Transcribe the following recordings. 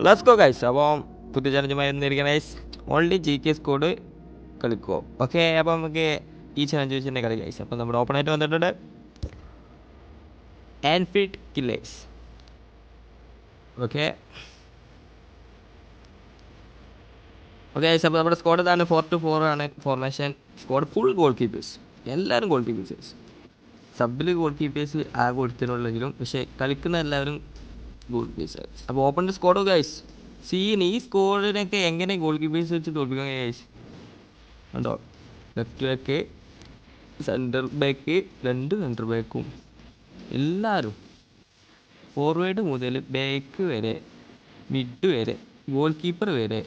Let's go guys അപ്പോൾ പുതിയ ചലഞ്ചുമായി വന്നിരിക്കുന്ന guys only G K squad കളിക്കുമോ okay അപ്പോൾ നമുക്ക് ഈ ചലഞ്ച് വെച്ചിട്ട് കളി ഗൈസ് അപ്പോൾ നമ്മുടെ ഓപ്പണായിട്ട് വന്നിട്ടുണ്ട്. Anfield killers okay okay guys അപ്പോൾ നമ്മുടെ സ്കോഡ് ഇതാണ് ഫോർ ടു ഫോർ ആണ് formation squad full goal keepers എല്ലാവരും ഗോൾ കീപ്പേഴ്സ് സബിൽ ഗോൾ കീപ്പേഴ്സ് ആ കൊടുത്തിട്ടുള്ളെങ്കിലും പക്ഷേ കളിക്കുന്ന എല്ലാവരും ഗോൾ കീപ്പേഴ്സ് അപ്പോൾ ഓപ്പൺ സ്ക്വാഡ് ഗൈസ് സീൻ ഈ സ്കോഡിനൊക്കെ എങ്ങനെ ഗോൾ കീപ്പേഴ്സ് വെച്ച് തോൽപ്പിക്കാൻ ഗൈസ് ഉണ്ടോ ലെഫ്റ്റ് ബാക്ക് സെന്റർ ബാക്ക് രണ്ട് സെന്റർ ബാക്കും എല്ലാവരും ഫോർവേഡ് മുതൽ ബാക്ക് വരെ മിഡ് വരെ ഗോൾ കീപ്പർ വരെ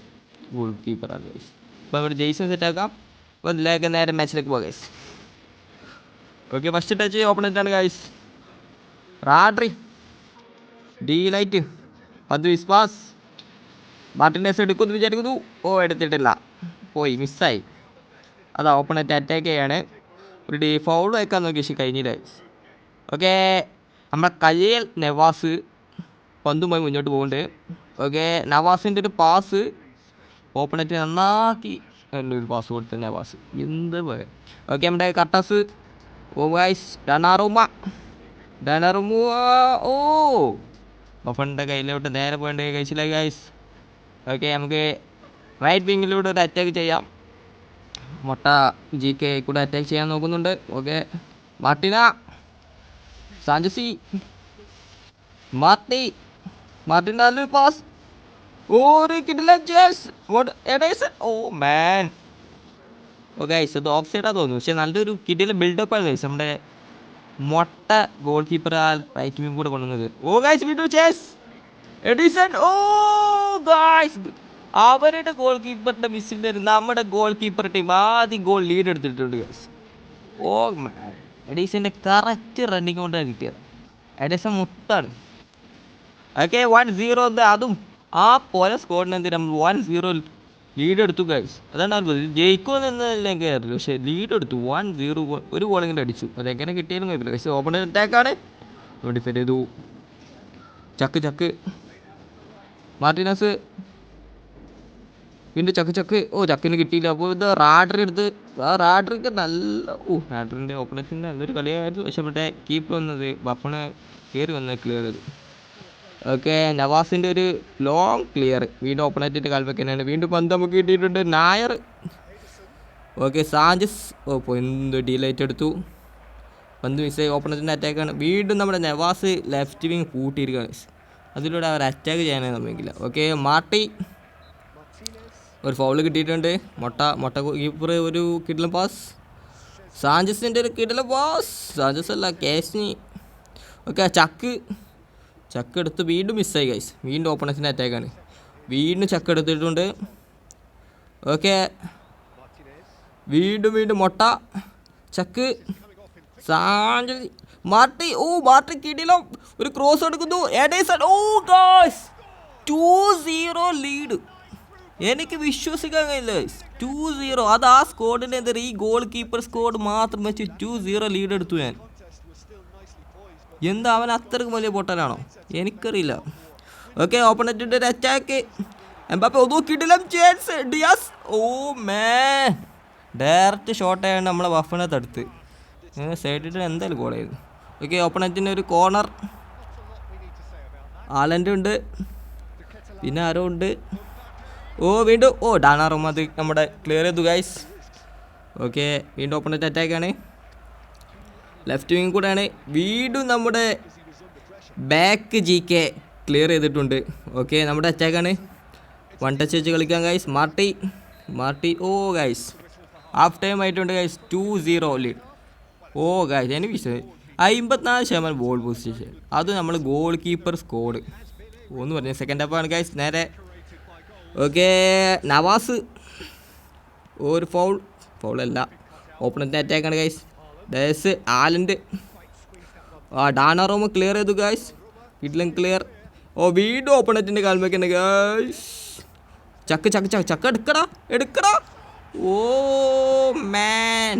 ഗോൾ കീപ്പറാണ് ഗൈസ് അപ്പോൾ അവിടെ ജെയ്സൺ സെറ്റ് ആക്കാം. അപ്പോൾ ഇതിലേക്ക് നേരെ മാച്ചിലേക്ക് പോകാം guys okay first touch open ആണ് ഗൈസ് റാഡ്രി ഡി പന്ത് വിശ്വാസ് വിസ്വാസ് മാർട്ടിനേസ് എടുക്കുമെന്ന് വിചാരിക്കുന്നു. ഓ എടുത്തിട്ടില്ല. പോയി മിസ്സായി. അതാ ഓപ്പണറ്റ് അറ്റാക്ക് ചെയ്യാണ്. ഒരു ഡി ഫൗൾ വയ്ക്കാൻ നോക്കി പക്ഷേ കഴിഞ്ഞില്ല. ഓക്കെ നമ്മുടെ കയ്യിൽ നവാസ് പന്തുമായി മുന്നോട്ട് പോകുന്നുണ്ട്. ഓക്കെ നവാസിന്റെ ഒരു പാസ് ഓപ്പണറ്റ് നന്നാക്കി. ഒരു പാസ് കൊടുത്ത നവാസ്. എന്ത് ഓക്കെ നമ്മുടെ കർട്ടസ് ഓ വൈസ് ഡനാറുമ. ഡനറുമ. ഓ. ബഫണിന്റെ കയ്യിലോട്ട്. നേരെ പോകേണ്ട കഴിച്ചില്ല ഗൈസ് ഓക്കെ നമുക്ക് റൈറ്റ് വിങ്ങിലൂടെ ഒരു അറ്റാക്ക് ചെയ്യാം. മൊട്ട ജി കെ കൂടെ അറ്റാക്ക് ചെയ്യാൻ നോക്കുന്നുണ്ട്. ഓക്കെ മാർട്ടിന. സാഞ്ചസി. മാർട്ടി. മാർട്ടിന്റെ നല്ലൊരു പാസ് ഒരു ജേസ് ഓ മാൻ ഓ ഗൈസ് ഇത് ഓഫ് സൈഡാ തോന്നുന്നു. പക്ഷെ നല്ലൊരു കിട്ടിയിലെ ബിൽഡപ്പ് ആയിരുന്നു ഗൈസ് നമ്മുടെ മൊട്ട ഗോൾ കീപ്പർ ആ റൈറ്റ് കൂടെ കൊണ്ടുവന്നത്. ഓ ഗൈസ് വീണ്ടും ചേസ് എഡിസൺ ഓ ഗൈസ് അവരുടെ ഗോൾ കീപ്പറിന്റെ മിസ്സിൽ നമ്മുടെ ഗോൾ കീപ്പർ ടീം ആദ്യം ഗോൾ ലീഡ് എടുത്തിട്ടുണ്ട് ഗൈസ് ഓ man. എഡീസന്റെ കറക്റ്റ് റണ്ണിങ് കൊണ്ടാണ് കിട്ടിയത്. എഡീസൺ മുത്താണ്. ഓക്കെ വൺ സീറോ അതും ആ പോലെ നമ്മൾ വൺ സീറോ ലീഡ് എടുത്തു ഗൈസ് അതാണ് അവർ ജയിക്കുമെന്നല്ല കയറില്ല പക്ഷേ ലീഡ് എടുത്തു. വൺ സീറോ ഒരു ഗോളെങ്കിലും അടിച്ചു. അതെങ്ങനെ കിട്ടിയാലും കുഴപ്പമില്ല പക്ഷേ ഓപ്പൺ അറ്റാക്കാണ് ഡിഫെൻഡ് ചെയ്തു. ചക്ക് ചക്ക്. മാർട്ടിനസ്. പിന്നെ ചക്ക് ചക്ക്. ഓ ചക്കിന് കിട്ടിയില്ല. അപ്പോൾ ഇത് റാഡറി എടുത്ത്. ആ റാഡറിക്ക് നല്ല ഓ റാഡറിന്റെ ഓപ്പണേഷന്റെ നല്ലൊരു കളിയായിരുന്നു. പക്ഷെ മറ്റേ കീപ്പ് വന്നത് ബഫണ് കയറി വന്നത് ക്ലിയർ ചെയ്തു ഓക്കെ നവാസിന്റെ ഒരു ലോങ് ക്ലിയർ വീണ്ടും ഓപ്പണേറ്റിന്റെ തന്നെയാണ് വീണ്ടും പന്ത് നമുക്ക് കിട്ടിയിട്ടുണ്ട്. നായർ. Okay Sanchez. ഓ എന്ത് ഡീലൈറ്റ് എടുത്തു? പന്ത് മിസ്സായി ഓപ്പണേറ്റിന്റെ അറ്റാക്കാണ് വീണ്ടും നമ്മുടെ നവാസ് ലെഫ്റ്റ് വിങ് പൂട്ടിയിരിക്കുകയാണ്. അതിലൂടെ അവർ അറ്റാക്ക് ചെയ്യാനേ നമുക്കില്ല ഓക്കെ മാർട്ടി. ഒരു ഫൗൾ കിട്ടിയിട്ടുണ്ട്. മൊട്ട മൊട്ട കീപ്പർ ഒരു കിഡ്ലം പാസ് സാഞ്ചസിന്റെ ഒരു കിഡ്ലം പാസ് സാഞ്ചസ് അല്ല കേസ്നി ഓക്കെ ചക്ക്. ചക്ക് എടുത്ത് വീണ്ടും മിസ്സായി ഗൈസ് വീണ്ടും ഓപ്പണൻസിന്റെ അറ്റാക്കാണ് വീണ്ടും ചക്ക് എടുത്തിട്ടുണ്ട് ഓക്കെ വീണ്ടും വീണ്ടും മുട്ട. ചക്ക്. സാഞ്ചസ് മാർട്ടി. ഓ മാർട്ടി കിടിലം. ഒരു ക്രോസ് എടുക്കുന്നു. Oh guys two zero lead എനിക്ക് വിശ്വസിക്കാൻ കഴിയില്ല ടു സീറോ അത് ആ സ്കോഡിന്റെ എന്താ ഈ ഗോൾ കീപ്പർ സ്കോഡ് മാത്രം വെച്ച് ടു സീറോ ലീഡ് എടുത്തു ഞാൻ. എന്താ അവൻ അത്രക്കും വലിയ പൊട്ടനാണോ? എനിക്കറിയില്ല. ഓക്കെ ഓപ്പണറ്റിന്റെ ഒരു അറ്റാക്ക് എംബാപ്പെ ഒന്നും കിട്ടില്ല chance Diaz oh may. Direct shot ആയതുകൊണ്ട് നമ്മളെ വഫനെ തടുത്ത്. സൈഡിട്ട് എന്തായാലും ഗോൾ ചെയ്തു ഓക്കെ ഓപ്പണറ്റിന്റെ ഒരു കോർണർ ആലന്റെ ഉണ്ട്. പിന്നെ ആരോ ഉണ്ട്. ഓ വീണ്ടും ഓ ഡാനാറും അത് നമ്മുടെ ക്ലിയർ ചെയ്തു ഗൈസ് ഓക്കെ വീണ്ടും ഓപ്പണറ്റ് അറ്റാക്കാണ് ലെഫ്റ്റ് വിങ് കൂടെയാണ്. വീണ്ടും നമ്മുടെ ബാക്ക് ജി കെ ക്ലിയർ ചെയ്തിട്ടുണ്ട്. ഓക്കെ നമ്മുടെ അറ്റാക്കാണ് വൺ ടച്ച് വെച്ച് കളിക്കാം ഗൈസ് മാർട്ടി മാർട്ടി. ഓ ഗൈസ് ഹാഫ് ടൈം ആയിട്ടുണ്ട് guys two zero lead oh guys എനിക്ക് വിശ്വസിച്ചു അമ്പത്തിനാല് ശതമാനം ബോൾ പൊസിഷൻ അത് നമ്മൾ ഗോൾ കീപ്പർ സ്കോഡ് ഒന്ന് പറഞ്ഞു സെക്കൻഡ് ഹാഫാണ് ഗൈസ് നേരെ. Okay Navas. ഒരു ഫൗൾ ഫൗളല്ല ഓപ്പണത്തിന്റെ അറ്റാക്കാണ് ഗൈസ് ഡേസ് ആലൻഡ് ആ ഡാനാറോമ ക്ലിയർ ചെയ്തു ഗായ്സ് വീട്ടിലും ക്ലിയർ ഓ വീണ്ടും ഓപ്പണറ്റിന്റെ കാൽമേക്കുണ്ട് ഗായ്സ് ചക്ക് ചക്ക് ചക്ക് ചക്ക എടുക്കടാ എടുക്കടാ. ഓ മാൻ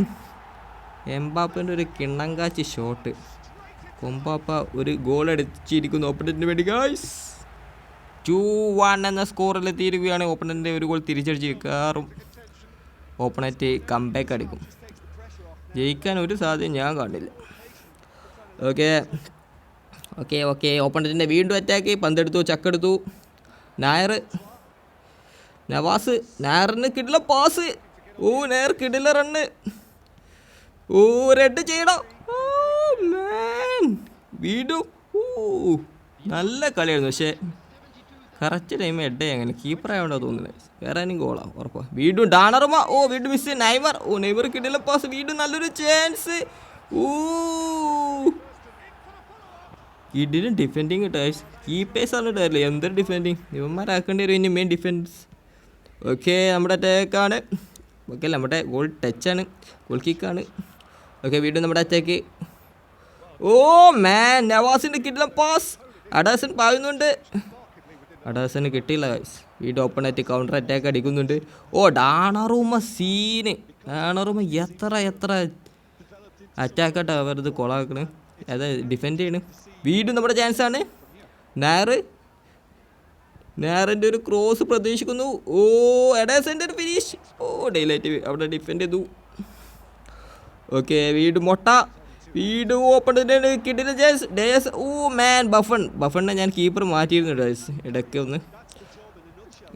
എംബാപ്പന്റെ ഒരു കിണ്ണങ്കാച്ചി ഷോട്ട് കൊമ്പാപ്പ ഒരു ഗോൾ അടിച്ചിരിക്കുന്നു ഓപ്പണറ്റിന് വേണ്ടി ഗായ്സ് ടു വൺ എന്ന സ്കോറിൽ തീരുകയാണ് ഓപ്പണന്റെ ഒരു ഗോൾ തിരിച്ചടിച്ച് കയറും ഓപ്പണറ്റ് കംബാക്ക് അടിക്കും. ജയിക്കാൻ ഒരു സാധ്യത ഞാൻ കാണില്ല ഓക്കെ ഓക്കെ ഓക്കെ ഓപ്പണറ്റിന്റെ വീണ്ടും അറ്റാക്ക് പന്തെടുത്തു ചക്കെടുത്തു. നായർ. നവാസ്. നായറിന് കിടില പാസ് ഓ നേർ കിടില റണ്ണ് ഓ റെഡ് ചെയ്യണം. വീണ്ടും ഓ നല്ല കളിയായിരുന്നു. പക്ഷേ കറക്റ്റ് ടൈം എഡേ അങ്ങനെ കീപ്പർ ആയതുകൊണ്ടാണ് തോന്നുന്നത് വേറെ ആരും ഗോളാ ഉറപ്പാ. വീണ്ടും ഡാണറുമ ഓ വീണ്ടും മിസ് നൈമർ ഓ നൈമർ കിട്ടില്ല പാസ് വീണ്ടും നല്ലൊരു ചാൻസ് ഓ ഇതിന് ഡിഫെൻഡിങ് ടേഴ്സ് ആണ് ഇട്ടാറില്ല എന്തൊരു ഡിഫെൻഡിങ് ഇവന്മാരാക്കേണ്ടി വരും ഇനി മെയിൻ ഡിഫെൻസ് ഓക്കെ നമ്മുടെ അറ്റാക്കാണ് ഓക്കെ നമ്മുടെ ഗോൾ ടച്ചാണ് ഗോൾ കിക്കാണ് ഓക്കെ വീണ്ടും നമ്മുടെ അറ്റാക്ക് ഓ മാൻ നവാസിന്റെ കിട്ടില്ല പാസ് അഡാസൻ പായുന്നുണ്ട്. അഡാസന് കിട്ടിയില്ല ഈ ഓപ്പൺ ആയിട്ട് കൗണ്ടർ അറ്റാക്ക് അടിക്കുന്നുണ്ട്. ഓ ഡാണറൂമ സീന് ഡാണറൂമ എത്ര എത്ര അറ്റാക്കാട്ടാ വെറുതെ കൊളാക്കണ് അതായത് ഡിഫെൻഡ് ചെയ്യണ്. വീണ്ടും നമ്മുടെ ചാൻസ് ആണ്. നായർ നേറിന്റെ ഒരു ക്രോസ് പ്രതീക്ഷിക്കുന്നു. ഓ എഡാസന്റെ ഒരു ഫിനിഷ് ഓ ഡെയിലൈറ്റ് അവിടെ ഡിഫെൻഡ് ചെയ്തു. ഓക്കെ വീണ്ടും മുട്ട. വീണ്ടും ഓപ്പൺ കിട്ടില്ല ജേസ് ഡേസ് ഓ മാൻ ബഫൺ ബഫണിനെ ഞാൻ കീപ്പർ മാറ്റിയിരുന്നു ഡേസ് ഇടയ്ക്ക് ഒന്ന്.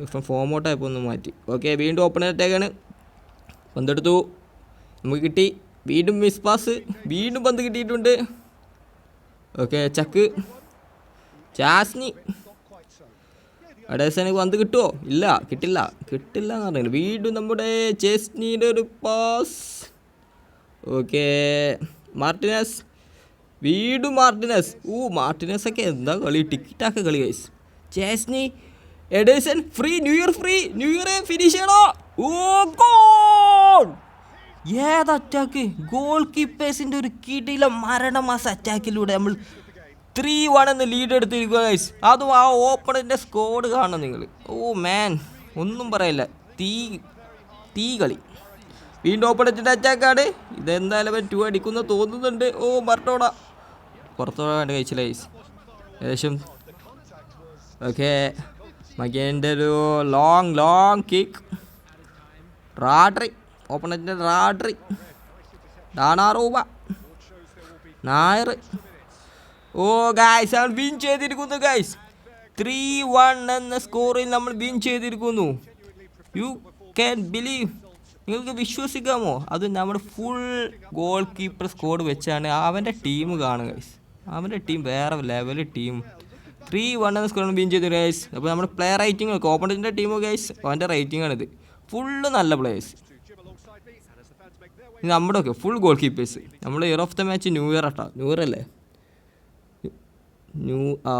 ഇപ്പം ഫോം ഔട്ടായപ്പോൾ ഒന്ന് മാറ്റി. ഓക്കെ വീണ്ടും ഓപ്പൺ അറ്റാക്കാണ് പന്തെടുത്തു. നമുക്ക് കിട്ടി. വീണ്ടും മിസ് പാസ് വീണ്ടും പന്ത് കിട്ടിയിട്ടുണ്ട്. ഓക്കെ ചക്ക് ചാസ്നി അഡേസന് പന്ത് കിട്ടുമോ ഇല്ല കിട്ടില്ല. കിട്ടില്ല എന്ന് പറഞ്ഞു വീണ്ടും നമ്മുടെ ചേസ്നിയുടെ ഒരു പാസ് ഓക്കെ മാർട്ടിനസ്. വീട് മാർട്ടിനസ്. ഊ മാർട്ടിനസ് ഒക്കെ എന്താ കളി? ടിക്കറ്റാക്ക കളി ഗൈസ് ചേസ്നി എഡേസൺ free new year free new year finish ചെയ്യണോ? ഓ ഗോൾ ഏത് അറ്റാക്ക് ഗോൾ കീപ്പേഴ്സിന്റെ ഒരു കിടില മരണമാസ അറ്റാക്കിലൂടെ നമ്മൾ ത്രീ വൺ എന്ന് ലീഡ് എടുത്തിരിക്കുക ഗൈസ് അതും ആ ഓപ്പണറിന്റെ സ്കോഡ് കാണണം നിങ്ങൾ. ഓ മാൻ ഒന്നും പറയില്ല. തീ തീ കളി. വീണ്ടും ഓപ്പൺ അടിച്ചിട്ട് അറ്റാക്കാണ് ഇതെന്തായാലും അവൻ ടു അടിക്കുന്ന തോന്നുന്നുണ്ട്. ഓ മറട്ടോട പുറത്തോടെ വേണ്ട കഴിച്ചില്ല ഐസ് ഏകദേശം. ഓക്കെ. മകേന്റെ ഒരു ലോങ് ലോങ് കിക്ക് റാഡ്രി ഓപ്പണറ്റിന്റെ റാഡ്രി ഡാണാറൂബ നായർ. ഓ ഗായ്സ് അവൻ വിൻ ചെയ്തിരിക്കുന്നു ഗായ്സ് ത്രീ വൺ എന്ന സ്കോറിൽ നമ്മൾ വിൻ ചെയ്തിരിക്കുന്നു. യു ക്യാൻ ബിലീവ് നിങ്ങൾക്ക് വിശ്വസിക്കാമോ? അത് നമ്മുടെ ഫുൾ ഗോൾ കീപ്പർ സ്കോഡ് വെച്ചാണ് അവന്റെ ടീം കാണുക അവന്റെ ടീം വേറെ ലെവൽ ടീം ത്രീ വൺ എന്ന സ്കോറാണ് വിൻ ചെയ്തു ഗൈസ് അപ്പോൾ നമ്മുടെ പ്ലെയർ റേറ്റിംഗ് കോപ്പണത്തിന്റെ ടീം ഗൈസ് അവന്റെ റൈറ്റിംഗ് ആണിത്. ഫുള്ള് നല്ല പ്ലേയേഴ്സ് നമ്മുടെ ഒക്കെ ഫുൾ ഗോൾ കീപ്പേഴ്സ് നമ്മൾ year of the match new year ആട്ടോ. ന്യൂ ഇയർ അല്ലേ? ന്യൂ